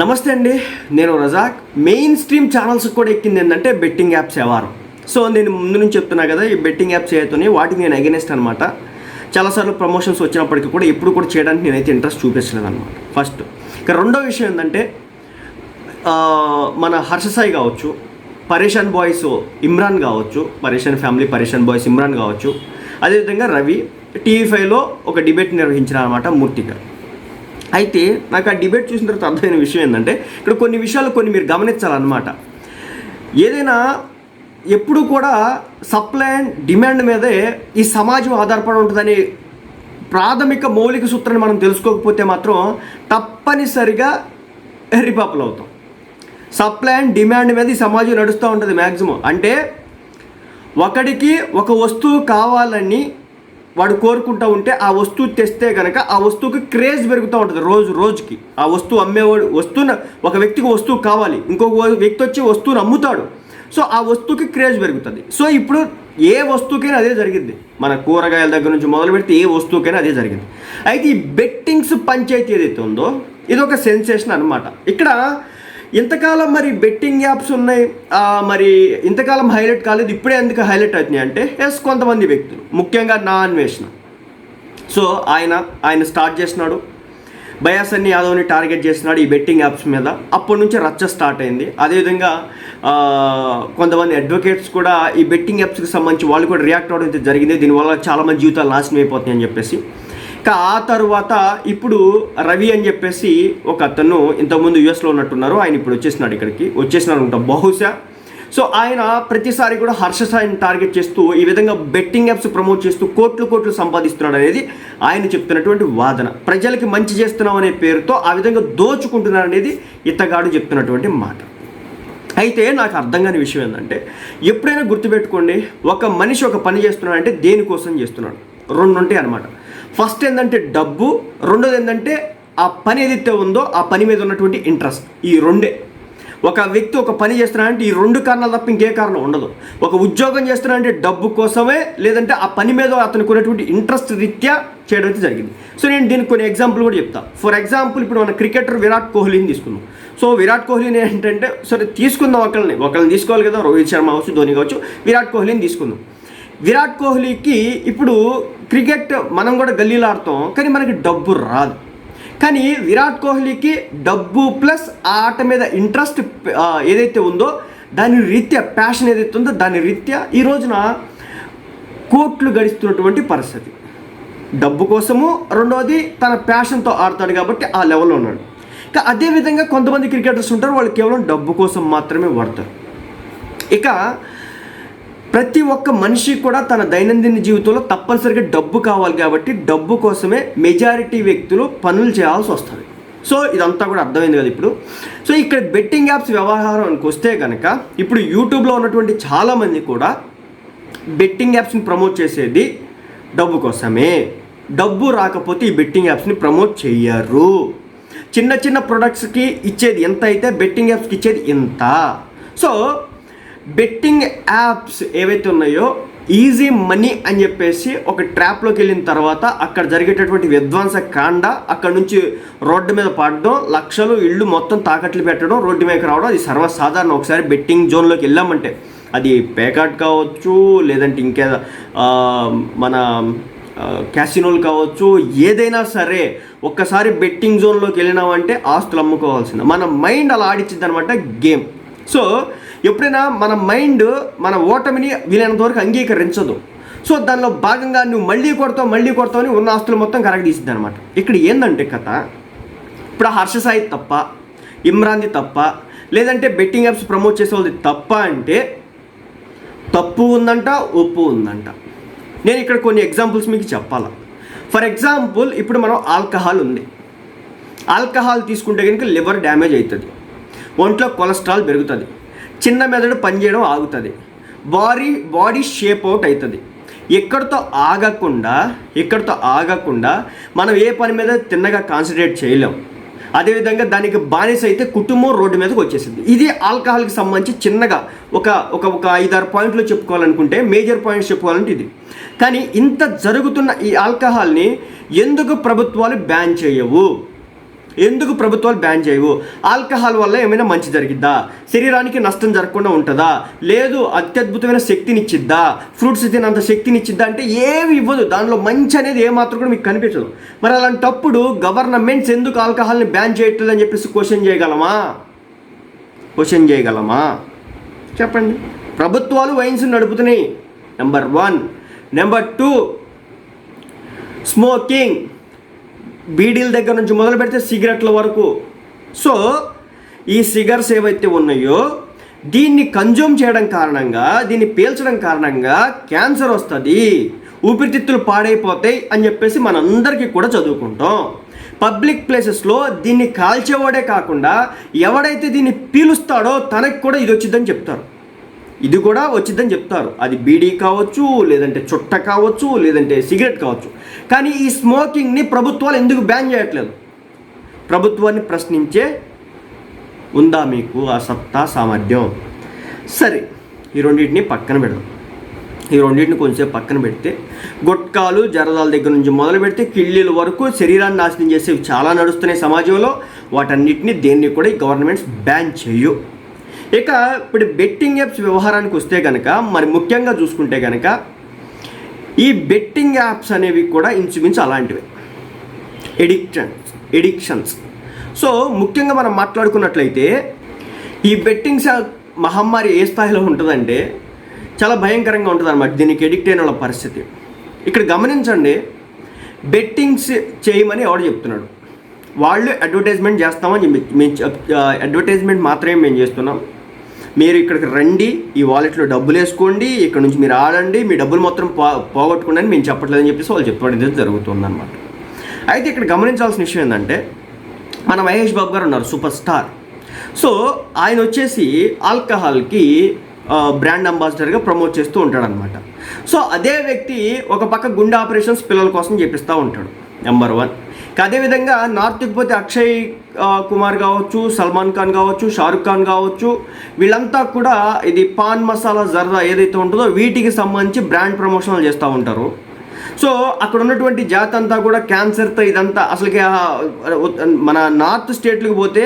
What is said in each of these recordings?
నమస్తే అండి నేను రజాక్. మెయిన్ స్ట్రీమ్ ఛానల్స్ కూడా ఎక్కింది ఏంటంటే బెట్టింగ్ యాప్స్ వ్యవహారం సో నేను ముందు నుంచి చెప్తున్నా కదా ఈ బెట్టింగ్ యాప్స్ ఏవైతున్నాయి వాటికి నేను అగెనెస్ట్ అనమాట చాలాసార్లు ప్రమోషన్స్ వచ్చినప్పటికీ కూడా ఎప్పుడు కూడా చేయడానికి నేనైతే ఇంట్రెస్ట్ చూపించలేదు అనమాట ఫస్ట్ ఇక రెండో విషయం ఏంటంటే మన హర్షసాయి కావచ్చు పరేషాన్ బాయ్స్ ఇమ్రాన్ కావచ్చు పరేషాన్ ఫ్యామిలీ పరేషాన్ బాయ్స్ ఇమ్రాన్ కావచ్చు అదేవిధంగా రవి టీవీ ఫైవ్లో ఒక డిబేట్ నిర్వహించిన అనమాట మూర్తిగా. అయితే నాకు ఆ డిబేట్ చూసిన తర్వాత అర్థమైన విషయం ఏంటంటే ఇక్కడ కొన్ని విషయాలు కొన్ని మీరు గమనించాలన్నమాట. ఏదైనా ఎప్పుడు కూడా సప్లై అండ్ డిమాండ్ మీదే ఈ సమాజం ఆధారపడి ఉంటుందని ప్రాథమిక మౌలిక సూత్రాన్ని మనం తెలుసుకోకపోతే మాత్రం తప్పనిసరిగా ఎర్రిపాపలు అవుతాం. సప్లై అండ్ డిమాండ్ మీద ఈ సమాజం నడుస్తూ ఉంటుంది మ్యాక్సిమం అంటే ఒకడికి ఒక వస్తువు కావాలని వాడు కోరుకుంటూ ఉంటే ఆ వస్తువు తెస్తే కనుక ఆ వస్తువుకి క్రేజ్ పెరుగుతూ ఉంటుంది రోజు రోజుకి. ఆ వస్తువు అమ్మేవాడు వస్తువున ఒక వ్యక్తికి వస్తువు కావాలి. ఇంకొక వ్యక్తి వచ్చి వస్తువుని అమ్ముతాడు. సో ఆ వస్తువుకి క్రేజ్ పెరుగుతుంది. సో ఇప్పుడు ఏ వస్తువుకైనా అదే జరిగింది. మన కూరగాయల దగ్గర నుంచి మొదలు పెడితే ఏ వస్తువుకైనా అదే జరిగింది. అయితే ఈ బెట్టింగ్స్ పంచాయతీ ఏదైతే ఉందో ఇది ఒక సెన్సేషన్ అనమాట ఇక్కడ ఇంతకాలం మరి బెట్టింగ్ యాప్స్ ఉన్నాయి. మరి ఇంతకాలం హైలైట్ కాలేదు. ఇప్పుడే ఎందుకు హైలైట్ అవుతున్నాయి అంటే ఎస్ కొంతమంది వ్యక్తులు. ముఖ్యంగా నా అన్వేషణ. సో ఆయన ఆయన స్టార్ట్ చేసినాడు బయాసన్ని యాదవ్ని టార్గెట్ చేసినాడు ఈ బెట్టింగ్ యాప్స్ మీద. అప్పటి నుంచి రచ్చ స్టార్ట్ అయింది. అదేవిధంగా కొంతమంది అడ్వకేట్స్ కూడా ఈ బెట్టింగ్ యాప్స్కి సంబంధించి వాళ్ళు కూడా రియాక్ట్ అవ్వడం అయితే జరిగింది. దీనివల్ల చాలామంది జీవితాలు నాశనం అయిపోతాయి అని చెప్పేసి. ఇంకా ఆ తర్వాత ఇప్పుడు రవి అని చెప్పేసి ఒక అతను ఇంతకుముందు యుఎస్లో ఉన్నట్టున్నారు. ఆయన ఇప్పుడు వచ్చేసినాడు ఇక్కడికి. వచ్చేసినాడు అనుకుంటా బహుశా. సో ఆయన ప్రతిసారి కూడా హర్ష సాయిని టార్గెట్ చేస్తూ ఈ విధంగా బెట్టింగ్ యాప్స్ ప్రమోట్ చేస్తూ కోట్లు కోట్లు సంపాదిస్తున్నాడు అనేది ఆయన చెప్తున్నటువంటి వాదన. ప్రజలకి మంచి చేస్తున్నాం అనే పేరుతో ఆ విధంగా దోచుకుంటున్నాడు అనేది ఇతగాడు చెప్తున్నటువంటి మాట. అయితే నాకు అర్థం కాని విషయం ఏంటంటే ఎప్పుడైనా గుర్తుపెట్టుకోండి ఒక మనిషి ఒక పని చేస్తున్నాడంటే దేనికోసం చేస్తున్నాడు? రెండు ఉంటాయి అనమాట ఫస్ట్ ఏంటంటే డబ్బు రెండోది ఏంటంటే ఆ పని ఏదైతే ఉందో ఆ పని మీద ఉన్నటువంటి ఇంట్రెస్ట్. ఈ రెండే. ఒక వ్యక్తి ఒక పని చేస్తున్నాడంటే ఈ రెండు కారణాలు తప్ప ఇంకే కారణం ఉండదు. ఒక ఉద్యోగం చేస్తున్నాడంటే డబ్బు కోసమే లేదంటే ఆ పని మీద అతనికి ఉన్నటువంటి ఇంట్రెస్ట్ రీత్యా చేయడం అయితే జరిగింది. సో నేను దీనికి కొన్ని ఎగ్జాంపుల్ కూడా చెప్తా. ఫర్ ఎగ్జాంపుల్ ఇప్పుడు మన క్రికెటర్ విరాట్ కోహ్లీని తీసుకుందాం. సో విరాట్ కోహ్లీని ఏంటంటే సరే తీసుకుందాం ఒకళ్ళని. ఒకళ్ళని తీసుకోవాలి కదా రోహిత్ శర్మ అవచ్చు ధోని కావచ్చు. విరాట్ కోహ్లీని తీసుకుందాం. విరాట్ కోహ్లీకి ఇప్పుడు క్రికెట్ మనం కూడా గల్లీలు ఆడతాం కానీ మనకి డబ్బు రాదు. కానీ విరాట్ కోహ్లీకి డబ్బు ప్లస్ ఆ ఆట మీద ఇంట్రెస్ట్ ఏదైతే ఉందో దాని రీత్యా ప్యాషన్ ఏదైతే ఉందో దాని రీత్యా ఈ రోజున కోట్లు గడిస్తున్నటువంటి పరిస్థితి. డబ్బు కోసము రెండవది తన ప్యాషన్తో ఆడతాడు కాబట్టి ఆ లెవెల్లో ఉన్నాడు. ఇక అదేవిధంగా కొంతమంది క్రికెటర్స్ ఉంటారు వాళ్ళు కేవలం డబ్బు కోసం మాత్రమే వాడతారు. ఇక ప్రతి ఒక్క మనిషి కూడా తన దైనందిన జీవితంలో తప్పనిసరిగా డబ్బు కావాలి కాబట్టి డబ్బు కోసమే మెజారిటీ వ్యక్తులు పనులు చేయాల్సి వస్తుంది. సో ఇదంతా కూడా అర్థమైంది కదా ఇప్పుడు. సో ఇక్కడ బెట్టింగ్ యాప్స్ వ్యవహారానికి వస్తే కనుక ఇప్పుడు యూట్యూబ్లో ఉన్నటువంటి చాలామంది కూడా బెట్టింగ్ యాప్స్ని ప్రమోట్ చేసేది డబ్బు కోసమే. డబ్బు రాకపోతే ఈ బెట్టింగ్ యాప్స్ని ప్రమోట్ చేయరు చిన్న చిన్న ప్రొడక్ట్స్కి ఇచ్చేది ఎంత అయితే బెట్టింగ్ యాప్స్కి ఇచ్చేది ఇంత. సో బెట్టింగ్ యాప్స్ ఏవైతే ఉన్నాయో ఈజీ మనీ అని చెప్పేసి ఒక ట్రాప్లోకి వెళ్ళిన తర్వాత అక్కడ జరిగేటటువంటి విధ్వంస కాండ అక్కడ నుంచి రోడ్డు మీద పడడం లక్షలు ఇళ్ళు మొత్తం తాకట్లు పెట్టడం రోడ్డు మీదకి రావడం అది సర్వసాధారణం. ఒకసారి బెట్టింగ్ జోన్లోకి వెళ్ళామంటే అది పేకాట్ కావచ్చు లేదంటే ఇంకే మన క్యాసినోలు కావచ్చు ఏదైనా సరే ఒక్కసారి బెట్టింగ్ జోన్లోకి వెళ్ళినామంటే ఆస్తులు అమ్ముకోవాల్సింది. మన మైండ్ అలా ఆడిచ్చింది అనమాట గేమ్. సో ఎప్పుడైనా మన మైండ్ మన ఓటమిని వీలైనంత వరకు అంగీకరించదు. సో దానిలో భాగంగా నువ్వు మళ్ళీ కొడతావు మళ్ళీ కొడతావు అని ఉన్న ఆస్తులు మొత్తం కరెక్ట్ తీసింది అనమాట ఇక్కడ ఏందంటే కథ? ఇప్పుడు హర్షసాయి హర్ష సాయి తప్ప ఇమ్రాన్ది తప్ప లేదంటే బెట్టింగ్ యాప్స్ ప్రమోట్ చేసే వాళ్ళది తప్ప అంటే తప్పు ఉందంట ఒప్పు ఉందంట. నేను ఇక్కడ కొన్ని ఎగ్జాంపుల్స్ మీకు చెప్పాలా. ఫర్ ఎగ్జాంపుల్ ఇప్పుడు మనం ఆల్కహాల్ ఉంది. ఆల్కహాల్ తీసుకుంటే కనుక లివర్ డ్యామేజ్ అవుతుంది. ఒంట్లో కొలెస్ట్రాల్ పెరుగుతుంది. చిన్న మెదడు పనిచేయడం ఆగుతుంది. బాడీ బాడీ షేప్ అవుట్ అవుతుంది ఎక్కడితో ఆగకుండా ఎక్కడితో ఆగకుండా మనం ఏ పని మీద తిన్నగా కాన్సన్ట్రేట్ చేయలేం. అదేవిధంగా దానికి బానిస అయితే కుటుంబం రోడ్డు మీదకి వచ్చేసింది. ఇది ఆల్కహాల్కి సంబంధించి చిన్నగా ఒక ఒక ఒక ఐదారు పాయింట్లు చెప్పుకోవాలనుకుంటే మేజర్ పాయింట్స్ చెప్పుకోవాలంటే ఇది. కానీ ఇంత జరుగుతున్న ఈ ఆల్కహాల్ని ఎందుకు ప్రభుత్వాలు బ్యాన్ చేయవు? ఎందుకు ప్రభుత్వాలు బ్యాన్ చేయవు? ఆల్కహాల్ వల్ల ఏమైనా మంచి జరిగిద్దా? శరీరానికి నష్టం జరగకుండా ఉంటుందా? లేదు అత్యద్భుతమైన శక్తినిచ్చిద్దా? ఫ్రూట్స్ తినంత శక్తినిచ్చిద్దా? అంటే ఏమి ఇవ్వదు. దానిలో మంచి అనేది ఏమాత్రం కూడా మీకు కనిపించదు. మరి అలాంటప్పుడు గవర్నమెంట్స్ ఎందుకు ఆల్కహాల్ని బ్యాన్ చేయట్లేదు అని చెప్పేసి క్వశ్చన్ చేయగలమా? క్వశ్చన్ చేయగలమా? చెప్పండి. ప్రభుత్వాలు వైన్స్ నడుపుతున్నాయి. Number one number two smoking బీడీల దగ్గర నుంచి మొదలు పెడితే సిగరెట్ల వరకు. సో ఈ సిగర్స్ ఏవైతే ఉన్నాయో దీన్ని కన్జ్యూమ్ చేయడం కారణంగా దీన్ని పీల్చడం కారణంగా క్యాన్సర్ వస్తుంది. ఊపిరితిత్తులు పాడైపోతాయి అని చెప్పేసి మనందరికీ కూడా చదువుకుంటాం. పబ్లిక్ ప్లేసెస్లో దీన్ని కాల్చేవాడే కాకుండా ఎవడైతే దీన్ని పీలుస్తాడో తనకి కూడా ఇది వచ్చిందని చెప్తారు. ఇది కూడా వచ్చిందని చెప్తారు. అది బీడీ కావచ్చు లేదంటే చుట్ట కావచ్చు లేదంటే సిగరెట్ కావచ్చు. కానీ ఈ స్మోకింగ్ని ప్రభుత్వాలు ఎందుకు బ్యాన్ చేయట్లేదు? ప్రభుత్వాన్ని ప్రశ్నించే ఉందా మీకు ఆ సత్తా సామర్థ్యం? సరే ఈ రెండింటిని పక్కన పెడదాం. ఈ రెండింటిని కొంచెం పక్కన పెడితే గుట్కాలు జరదాల దగ్గర నుంచి మొదలు పెడితే కిళ్ళీల వరకు శరీరాన్ని నాశనం చేసేవి చాలా నడుస్తున్నాయి సమాజంలో. వాటన్నిటిని దేన్ని కూడా ఈ గవర్నమెంట్స్ బ్యాన్ చేయు. ఇక ఇప్పుడు బెట్టింగ్ యాప్స్ వ్యవహారానికి వస్తే కనుక మరి ముఖ్యంగా చూసుకుంటే కనుక ఈ బెట్టింగ్ యాప్స్ అనేవి కూడా ఇంచుమించు అలాంటివి. ఎడిక్షన్స్ ఎడిక్షన్స్ సో ముఖ్యంగా మనం మాట్లాడుకున్నట్లయితే ఈ బెట్టింగ్స్ మహమ్మారి ఏ స్థాయిలో ఉంటుందంటే చాలా భయంకరంగా ఉంటుంది అనమాట దీనికి ఎడిక్ట్ అయిన వాళ్ళ పరిస్థితి. ఇక్కడ గమనించండి బెట్టింగ్స్ చేయమని ఎవడు చెప్తున్నాడు? వాళ్ళు అడ్వర్టైజ్మెంట్ చేస్తామని మేము అడ్వర్టైజ్మెంట్ మాత్రమే మేము చేస్తున్నాం. మీరు ఇక్కడికి రండి ఈ వాలెట్లో డబ్బులు వేసుకోండి ఇక్కడ నుంచి మీరు ఆడండి మీ డబ్బులు మొత్తం పో పోగొట్టుకోండి అని మేము చెప్పట్లేదని చెప్పేసి వాళ్ళు చెప్పడం అనేది జరుగుతుందన్నమాట. అయితే ఇక్కడ గమనించాల్సిన విషయం ఏంటంటే మన మహేష్ బాబు గారు ఉన్నారు సూపర్ స్టార్. సో ఆయన వచ్చేసి ఆల్కహాల్కి బ్రాండ్ అంబాసిడర్గా ప్రమోట్ చేస్తూ ఉంటాడనమాట సో అదే వ్యక్తి ఒక పక్క గుండె ఆపరేషన్స్ పిల్లల కోసం చేపిస్తూ ఉంటాడు. Number one. అదేవిధంగా నార్త్కి పోతే అక్షయ్ కుమార్ కావచ్చు సల్మాన్ ఖాన్ కావచ్చు షారుఖ్ ఖాన్ కావచ్చు వీళ్ళంతా కూడా ఇది పాన్ మసాలా జర్దా ఏదైతే ఉంటుందో వీటికి సంబంధించి బ్రాండ్ ప్రమోషన్లు చేస్తూ ఉంటారు. సో అక్కడ ఉన్నటువంటి జాతంతా కూడా క్యాన్సర్తో ఇదంతా అసలుకి మన నార్త్ స్టేట్లకు పోతే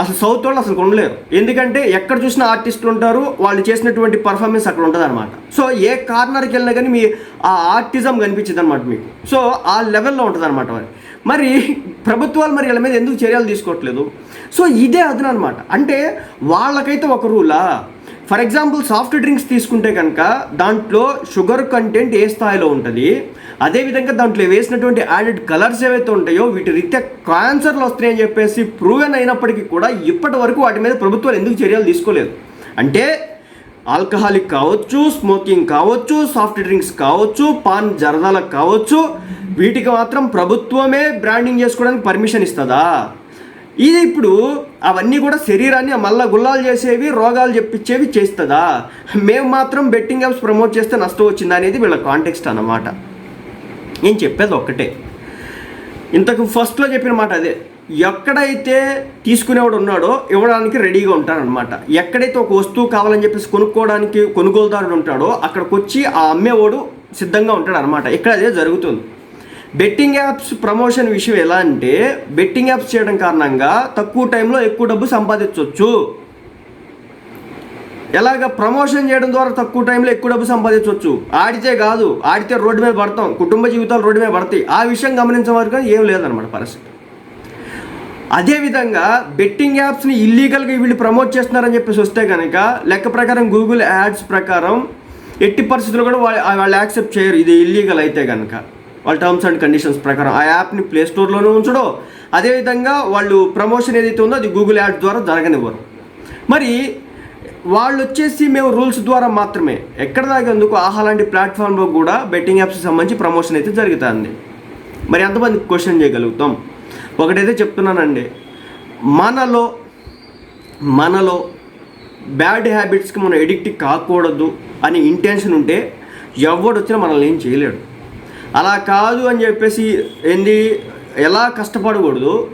అసలు సౌత్ వాళ్ళు అసలు కొనలేరు. ఎందుకంటే ఎక్కడ చూసినా ఆర్టిస్టులు ఉంటారు వాళ్ళు చేసినటువంటి పర్ఫార్మెన్స్ అక్కడ ఉంటుంది అనమాట సో ఏ కార్నర్కి వెళ్ళినా కానీ మీ ఆ ఆర్టిజం కనిపించింది అనమాట మీకు. సో ఆ లెవెల్లో ఉంటుంది అనమాట మరి. మరి ప్రభుత్వాలు మరి వీళ్ళ మీద ఎందుకు చర్యలు తీసుకోవట్లేదు? సో ఇదే అదన అనమాట అంటే వాళ్ళకైతే ఒక రూలా. ఫర్ ఎగ్జాంపుల్ సాఫ్ట్ డ్రింక్స్ తీసుకుంటే కనుక దాంట్లో షుగర్ కంటెంట్ ఏ స్థాయిలో ఉంటుంది? అదేవిధంగా దాంట్లో వేసినటువంటి యాడెడ్ కలర్స్ ఏవైతే ఉంటాయో వీటి రీత్యా క్యాన్సర్లు వస్తాయని చెప్పేసి ప్రూవెన్ అయినప్పటికీ కూడా ఇప్పటి వరకు వాటి మీద ప్రభుత్వాలు ఎందుకు చర్యలు తీసుకోలేదు? అంటే ఆల్కహాలిక్ కావచ్చు స్మోకింగ్ కావచ్చు సాఫ్ట్ డ్రింక్స్ కావచ్చు పాన్ జరదాలకు కావచ్చు వీటికి మాత్రం ప్రభుత్వమే బ్రాండింగ్ చేసుకోవడానికి పర్మిషన్ ఇస్తుందా? ఇది ఇప్పుడు అవన్నీ కూడా శరీరాన్ని మళ్ళా గుల్లాలు చేసేవి రోగాలు చెప్పించేవి చేస్తుందా? మేము మాత్రం బెట్టింగ్ యాప్స్ ప్రమోట్ చేస్తే నష్టం వచ్చిందా అనేది వీళ్ళ కాంటెక్స్ట్ అన్నమాట. నేను చెప్పేది ఒక్కటే. ఇంతకు ఫస్ట్లో చెప్పిన మాట అదే. ఎక్కడైతే తీసుకునేవాడు ఉన్నాడో ఇవ్వడానికి రెడీగా ఉంటాడనమాట ఎక్కడైతే ఒక వస్తువు కావాలని చెప్పేసి కొనుక్కోవడానికి కొనుగోలుదారుడు ఉంటాడో అక్కడికి వచ్చి ఆ అమ్మేవాడు సిద్ధంగా ఉంటాడు అనమాట ఇక్కడ అదే జరుగుతుంది. బెట్టింగ్ యాప్స్ ప్రమోషన్ విషయం ఎలా అంటే బెట్టింగ్ యాప్స్ చేయడం కారణంగా తక్కువ టైంలో ఎక్కువ డబ్బు సంపాదించవచ్చు ఎలాగ ప్రమోషన్ చేయడం ద్వారా తక్కువ టైంలో ఎక్కువ డబ్బు సంపాదించవచ్చు? ఆడితే కాదు ఆడితే రోడ్డు మీద పడతాం కుటుంబ జీవితాలు రోడ్డు మీద పడతాయి. ఆ విషయం గమనించే వరకు ఏం లేదనమాట పరిస్థితి. అదేవిధంగా బెట్టింగ్ యాప్స్ని ఇల్లీగల్గా వీళ్ళు ప్రమోట్ చేస్తున్నారని చెప్పేసి వస్తే కనుక లెక్క ప్రకారం గూగుల్ యాడ్స్ ప్రకారం ఎట్టి పరిస్థితుల్లో కూడా వాళ్ళు వాళ్ళు యాక్సెప్ట్ చేయరు. ఇది ఇల్లీగల్ అయితే కనుక వాళ్ళ టర్మ్స్ అండ్ కండిషన్స్ ప్రకారం ఆ యాప్ని ప్లే స్టోర్లోనే ఉంచడం అదేవిధంగా వాళ్ళు ప్రమోషన్ ఏదైతే ఉందో అది గూగుల్ యాడ్ ద్వారా జరగనివ్వరు. మరి వాళ్ళు వచ్చేసి మేము రూల్స్ ద్వారా మాత్రమే. ఎక్కడ దాకేందుకు ఆహా లాంటి ప్లాట్ఫామ్లో కూడా బెట్టింగ్ యాప్స్ సంబంధించి ప్రమోషన్ అయితే జరుగుతుంది. మరి ఎంతమంది క్వశ్చన్ చేయగలుగుతాం? ఒకటైతే చెప్తున్నానండి. మనలో మనలో బ్యాడ్ హ్యాబిట్స్కి మనం ఎడిక్ట్ కాకూడదు అని ఇంటెన్షన్ ఉంటే ఎవడు వచ్చినా మనల్ని ఏం చేయలేడు. అలా కాదు అని చెప్పేసి ఏంది ఎలా కష్టపడకూడదు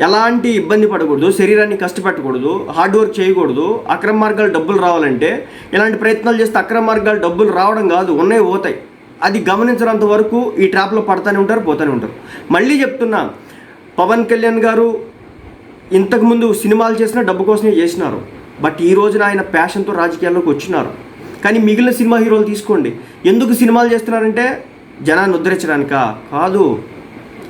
ఎలాంటి ఇబ్బంది పడకూడదు శరీరాన్ని కష్టపెట్టకూడదు హార్డ్ వర్క్ చేయకూడదు అక్రమ మార్గాలు డబ్బులు రావాలంటే ఇలాంటి ప్రయత్నాలు చేస్తే అక్రమ మార్గాలు డబ్బులు రావడం కాదు ఉన్నాయి పోతాయి. అది గమనించినంత వరకు ఈ ట్రాప్లో పడతానే ఉంటారు పోతానే ఉంటారు. మళ్ళీ చెప్తున్నా పవన్ కళ్యాణ్ గారు ఇంతకుముందు సినిమాలు చేసిన డబ్బు కోసమే చేసినారు. బట్ ఈ రోజున ఆయన ప్యాషన్తో రాజకీయాల్లోకి వచ్చినారు. కానీ మిగిలిన సినిమా హీరోలు తీసుకోండి. ఎందుకు సినిమాలు చేస్తున్నారంటే జనాన్ని ఉద్ధరించడానికా? కాదు.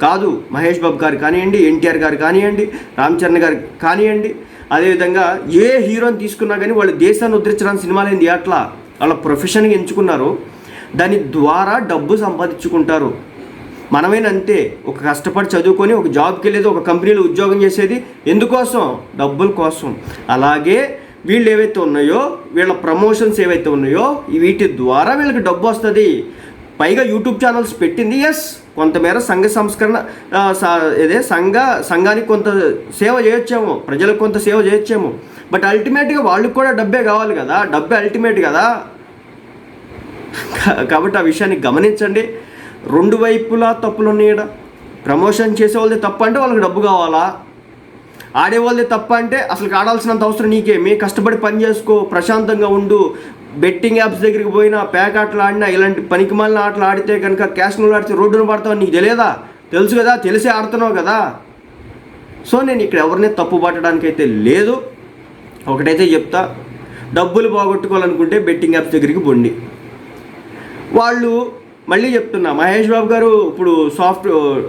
కాదు మహేష్ బాబు గారు కానివ్వండి ఎన్టీఆర్ గారు కానివ్వండి రామ్ చరణ్ గారు కానివ్వండి అదేవిధంగా ఏ హీరోని తీసుకున్నా కానీ వాళ్ళు దేశాన్ని ఉద్ధరించడానికి సినిమాలు ఏంది అట్లా వాళ్ళ ప్రొఫెషన్గా ఎంచుకున్నారు. దాని ద్వారా డబ్బు సంపాదించుకుంటారు. మనమేనంతే ఒక కష్టపడి చదువుకొని ఒక జాబ్కి వెళ్ళేది ఒక కంపెనీలో ఉద్యోగం చేసేది ఎందుకోసం? డబ్బుల కోసం. అలాగే వీళ్ళు ఏవైతే ఉన్నాయో వీళ్ళ ప్రమోషన్స్ ఏవైతే ఉన్నాయో వీటి ద్వారా వీళ్ళకి డబ్బు వస్తుంది. పైగా యూట్యూబ్ ఛానల్స్ పెట్టింది. ఎస్ కొంతమేర సంఘ సంస్కరణ ఇదే సంఘ సంఘానికి కొంత సేవ చేయొచ్చేమో ప్రజలకు కొంత సేవ చేయొచ్చేమో. బట్ అల్టిమేట్గా వాళ్ళకి కూడా డబ్బే కావాలి కదా డబ్బే అల్టిమేట్ కదా. కాబట్టి ఆ విషయాన్ని గమనించండి. రెండు వైపులా తప్పులు ఉన్నాయి ఈడ. ప్రమోషన్ చేసే వాళ్ళది తప్పు అంటే వాళ్ళకి డబ్బు కావాలా? ఆడేవాళ్ళే తప్ప అంటే అసలు ఆడాల్సినంత అవసరం నీకే. మీ కష్టపడి పని చేసుకో ప్రశాంతంగా ఉండు. బెట్టింగ్ యాప్స్ దగ్గరికి పోయినా ప్యాక్ ఆటలు ఆడినా ఇలాంటి పనికిమాలిన ఆటలు ఆడితే కనుక క్యాష్ను ఆడితే రోడ్డును పడతావు నీకు తెలియదా తెలుసు కదా తెలిసే ఆడుతున్నావు కదా. సో నేను ఇక్కడ ఎవరిని తప్పు పట్టడానికి అయితే లేదు. ఒకటైతే చెప్తా. డబ్బులు పోగొట్టుకోవాలనుకుంటే బెట్టింగ్ యాప్స్ దగ్గరికి పోండి. వాళ్ళు మళ్ళీ చెప్తున్నా మహేష్ బాబు గారు ఇప్పుడు సాఫ్ట్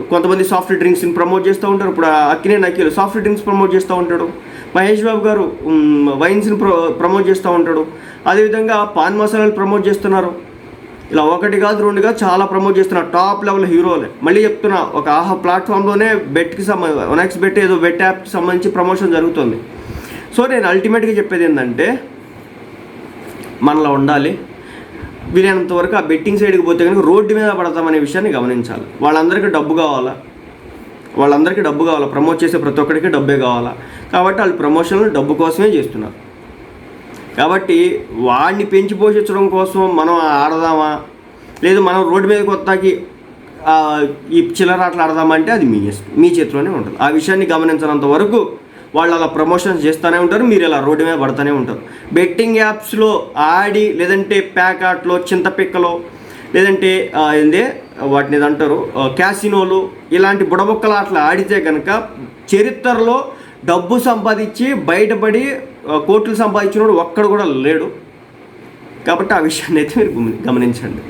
కొంతమంది సాఫ్ట్ డ్రింక్స్ని ప్రమోట్ చేస్తూ ఉంటారు. ఇప్పుడు అక్కినే నకీలు సాఫ్ట్ డ్రింక్స్ ప్రమోట్ చేస్తూ ఉంటాడు. మహేష్ బాబు గారు వైన్స్ని ప్రో ప్రమోట్ చేస్తూ ఉంటాడు. అదేవిధంగా పాన్ మసాలాలు ప్రమోట్ చేస్తున్నారు. ఇలా ఒకటి కాదు రెండు కాదు చాలా ప్రమోట్ చేస్తున్నారు. టాప్ లెవెల్ హీరోలే. మళ్ళీ చెప్తున్నా ఒక ఆహా ప్లాట్ఫామ్లోనే బెట్కి సంబంధించి నెక్స్ట్ బెట్ ఏదో బెట్ యాప్కి సంబంధించి ప్రమోషన్ జరుగుతుంది. సో నేను అల్టిమేట్గా చెప్పేది ఏంటంటే మనలో ఉండాలి. వీలైనంత వరకు ఆ బెట్టింగ్ సైడ్కి పోతే కనుక రోడ్డు మీద పడతామనే విషయాన్ని గమనించాలి. వాళ్ళందరికీ డబ్బు కావాలా? వాళ్ళందరికీ డబ్బు కావాలా? ప్రమోట్ చేసే ప్రతి ఒక్కరికి డబ్బే కావాలా? కాబట్టి వాళ్ళు ప్రమోషన్లు డబ్బు కోసమే చేస్తున్నారు. కాబట్టి వాడిని పెంచి పోషించడం కోసం మనం ఆడదామా? లేదు మనం రోడ్డు మీదకి వస్తాకి ఈ చిల్లర ఆటలు ఆడదామంటే అది మీ మీ చేతిలోనే ఉంటుంది. ఆ విషయాన్ని గమనించినంత వరకు వాళ్ళు అలా ప్రమోషన్స్ చేస్తూనే ఉంటారు మీరు ఇలా రోడ్డు మీద పడుతూనే ఉంటారు. బెట్టింగ్ యాప్స్లో ఆడి లేదంటే ప్యాక్ ఆటలో చింతపిక్కలో లేదంటే ఏంది ఏందే వాటిని అంటారు క్యాసినోలు ఇలాంటి బుడబొక్కల ఆటలు ఆడితే కనుక చరిత్రలో డబ్బు సంపాదించి బయటపడి కోట్లు కోట్లు సంపాదించినోడు ఒక్కడు కూడా లేడు. కాబట్టి ఆ విషయాన్ని అయితే మీరు గమనించండి.